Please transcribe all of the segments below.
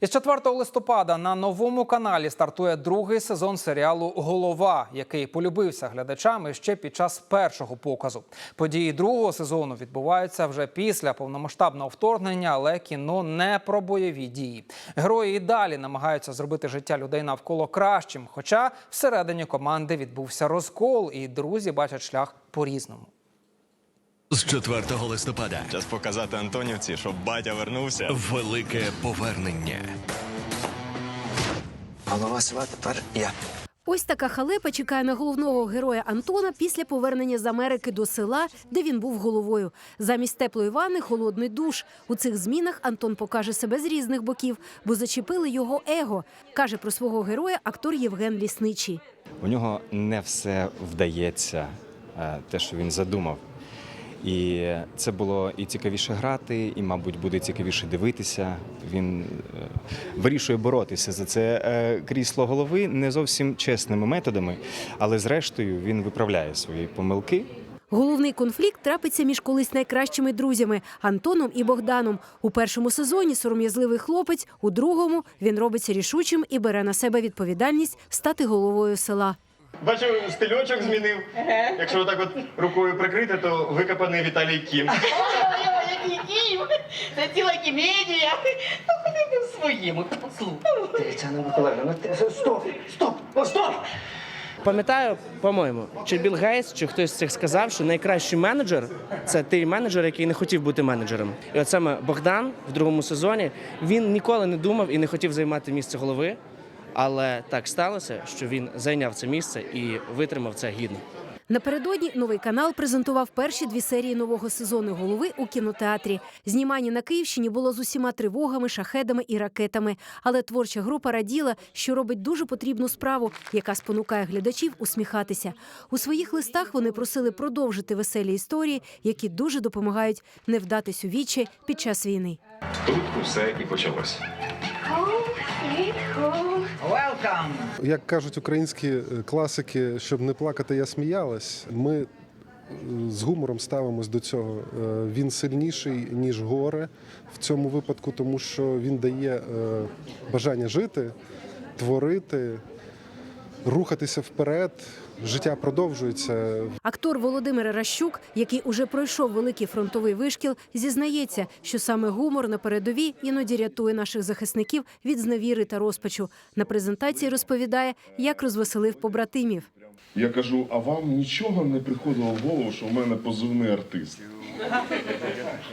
Із 4 листопада на новому каналі стартує другий сезон серіалу Голова, який полюбився глядачами ще під час першого показу. Події другого сезону відбуваються вже після повномасштабного вторгнення, але кіно не про бойові дії. Герої і далі намагаються зробити життя людей навколо кращим. Хоча всередині команди відбувся розкол, і друзі бачать шлях по-різному. З 4 листопада Час показати Антонівці, щоб батя вернувся. велике повернення. Голова села тепер я. Ось така халепа чекає на головного героя Антона після повернення з Америки до села, де він був головою. Замість теплої ванни холодний душ. У цих змінах Антон покаже себе з різних боків, бо зачепили його его. каже про свого героя актор Євген Лісничий. У нього не все вдається, е, те, що він задумав. І це було і цікавіше грати, і, мабуть, буде цікавіше дивитися. Він е, вирішує боротися за це е, крісло голови не зовсім чесними методами, але зрештою він виправляє свої помилки. Головний конфлікт трапиться між колись найкращими друзями Антоном і Богданом. У першому сезоні сором'язливий хлопець, у другому він робиться рішучим і бере на себе відповідальність стати головою села. Бачу, стильочок змінив. Якщо отак от рукою прикрити, то викопаний Віталій Кім. Ой, який Київ! Це ціла комедія. Ну, ходи в своєму, послухай. Тетяна Миколаївна, ну ти- стоп, стоп, о, стоп! Пам'ятаю, по-моєму, чи Білл Гейтс, чи хтось з цих сказав, що найкращий менеджер це той менеджер, який не хотів бути менеджером. І от саме Богдан в другому сезоні він ніколи не думав і не хотів займати місце голови. Але так сталося, що він зайняв це місце і витримав це гідно. Напередодні новий канал презентував перші дві серії нового сезону голови у кінотеатрі. Знімання на Київщині було з усіма тривогами, шахедами і ракетами. Але творча група раділа, що робить дуже потрібну справу, яка спонукає глядачів усміхатися. У своїх листах вони просили продовжити веселі історії, які дуже допомагають не вдатись у вічі під час війни. Тут усе і почалося. Welcome! Як кажуть українські е, класики, щоб не плакати, я сміялась. Ми е, з гумором ставимось до цього. Е, Він сильніший, ніж горе в цьому випадку, тому що він дає бажання жити, творити, рухатися вперед. Життя продовжується. Актор Володимир Ращук, який уже пройшов великий фронтовий вишкіл, зізнається, що саме гумор на передовій іноді рятує наших захисників від зневіри та розпачу. На презентації розповідає, як розвеселив побратимів. Я кажу, а вам нічого не приходило в голову, що в мене позивний артист?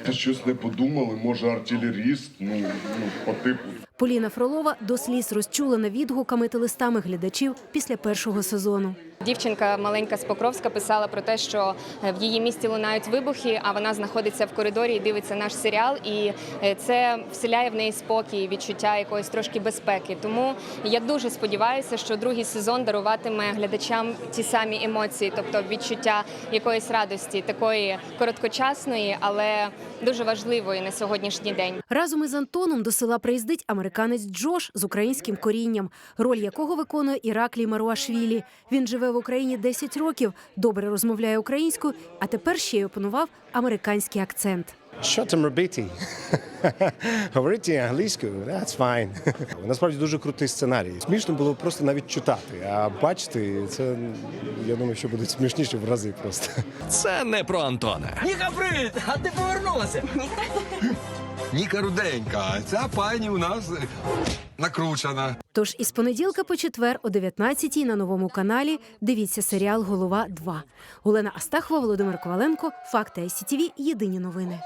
Та щось не подумали, може артилеріст, ну, ну по типу. Поліна Фролова до сліз розчулена відгуками та листами глядачів після першого сезону. Дівчинка маленька з Покровська писала про те, що е, в її місті лунають вибухи, а вона знаходиться в коридорі і дивиться наш серіал. І е, це вселяє в неї спокій, відчуття якоїсь трошки безпеки. Тому я дуже сподіваюся, що другий сезон даруватиме глядачам ті самі емоції, тобто відчуття якоїсь радості, такої короткочасної, але дуже важливої на сьогоднішній день. Разом із Антоном до села приїздить американець Джош з українським корінням, роль якого виконує Іраклій Маруашвілі. Він живе в Україні 10 років, добре розмовляє українською, а тепер ще й опанував американський акцент. Що там робити? Говорити англійською, that's fine. Насправді дуже крутий сценарій. Смішно було просто навіть читати, а бачити це я думаю, що буде смішніше в рази просто. Це не про Антона. Ніка, привіт! А ти повернулася? Ніка руденька, ця пані у нас накручена. Тож із понеділка по четвер о 19-й на новому каналі дивіться серіал Голова 2. Олена Астахова, Володимир Коваленко, Факти ICTV, Єдині новини.